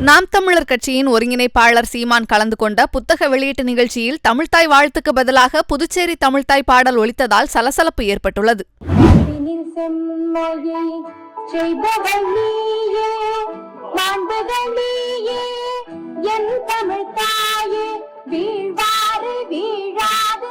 நாம் தமிழர் கட்சியின் ஒருங்கிணைப்பாளர் சீமான் கலந்து கொண்ட புத்தக வெளியீட்டு நிகழ்ச்சியில் தமிழ்த்தாய் வாழ்த்துக்கு பதிலாக புதுச்சேரி தமிழ்த்தாய் பாடல் ஒலித்ததால் சலசலப்பு ஏற்பட்டுள்ளது. என் வீழ்வாறு வீழாது.